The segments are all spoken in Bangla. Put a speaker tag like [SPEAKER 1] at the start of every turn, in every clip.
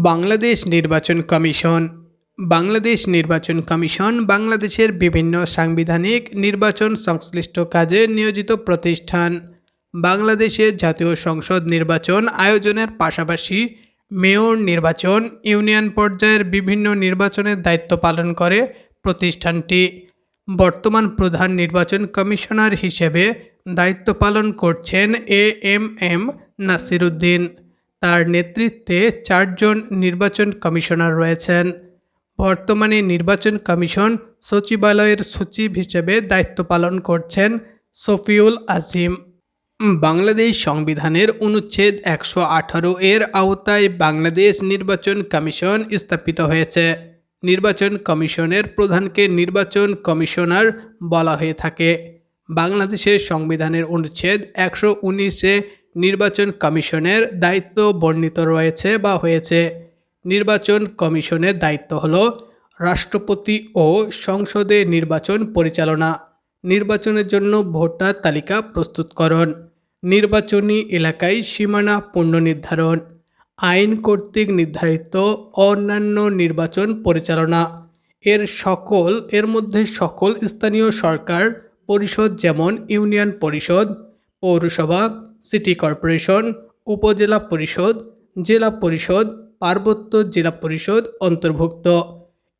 [SPEAKER 1] বাংলাদেশ নির্বাচন কমিশন। বাংলাদেশ নির্বাচন কমিশন বাংলাদেশের বিভিন্ন সাংবিধানিক নির্বাচন সংশ্লিষ্ট কাজে নিয়োজিত প্রতিষ্ঠান। বাংলাদেশের জাতীয় সংসদ নির্বাচন আয়োজনের পাশাপাশি মেয়র নির্বাচন, ইউনিয়ন পর্যায়ের বিভিন্ন নির্বাচনের দায়িত্ব পালন করে প্রতিষ্ঠানটি। বর্তমান প্রধান নির্বাচন কমিশনার হিসেবে দায়িত্ব পালন করছেন এ এম এম নাসিরুদ্দিন। তার নেতৃত্বে চারজন নির্বাচন কমিশনার রয়েছেন। বর্তমানে নির্বাচন কমিশন সচিবালয়ের সচিব হিসেবে দায়িত্ব পালন করছেন সফিউল আজিম। বাংলাদেশ সংবিধানের অনুচ্ছেদ একশো আঠারো এর আওতায় বাংলাদেশ নির্বাচন কমিশন স্থাপিত হয়েছে। নির্বাচন কমিশনের প্রধানকে নির্বাচন কমিশনার বলা হয়ে থাকে। বাংলাদেশের সংবিধানের অনুচ্ছেদ একশো উনিশে নির্বাচন কমিশনের দায়িত্ব বর্ণিত রয়েছে বা হয়েছে। নির্বাচন কমিশনের দায়িত্ব হল রাষ্ট্রপতি ও সংসদে নির্বাচন পরিচালনা, নির্বাচনের জন্য ভোটার তালিকা প্রস্তুতকরণ, নির্বাচনী এলাকায় সীমানা পুনর্নির্ধারণ আইন কর্তৃক নির্ধারিত অন্যান্য নির্বাচন পরিচালনা। এর সকল, এর মধ্যে সকল স্থানীয় সরকার পরিষদ যেমন ইউনিয়ন পরিষদ, পৌরসভা সিটি কর্পোরেশন, উপজেলা পরিষদ, জেলা পরিষদ, পার্বত্য জেলা পরিষদ অন্তর্ভুক্ত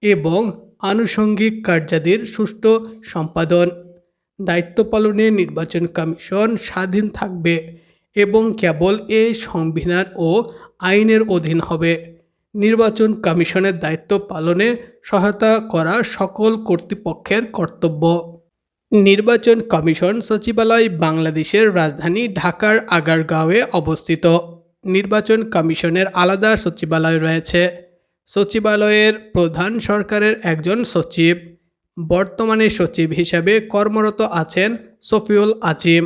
[SPEAKER 1] এবং আনুষঙ্গিক কার্যাদির সুষ্ঠু সম্পাদন। দায়িত্ব পালনে নির্বাচন কমিশন স্বাধীন থাকবে এবং কেবল এ সংবিধান ও আইনের অধীন হবে। নির্বাচন কমিশনের দায়িত্ব পালনে সহায়তা করা সকল কর্তৃপক্ষের কর্তব্য। নির্বাচন কমিশন সচিবালয় বাংলাদেশের রাজধানী ঢাকার আগারগাঁওয়ে অবস্থিত। নির্বাচন কমিশনের আলাদা সচিবালয় রয়েছে। সচিবালয়ের প্রধান সরকারের একজন সচিব। বর্তমানে সচিব হিসাবে কর্মরত আছেন সফিউল আজিম।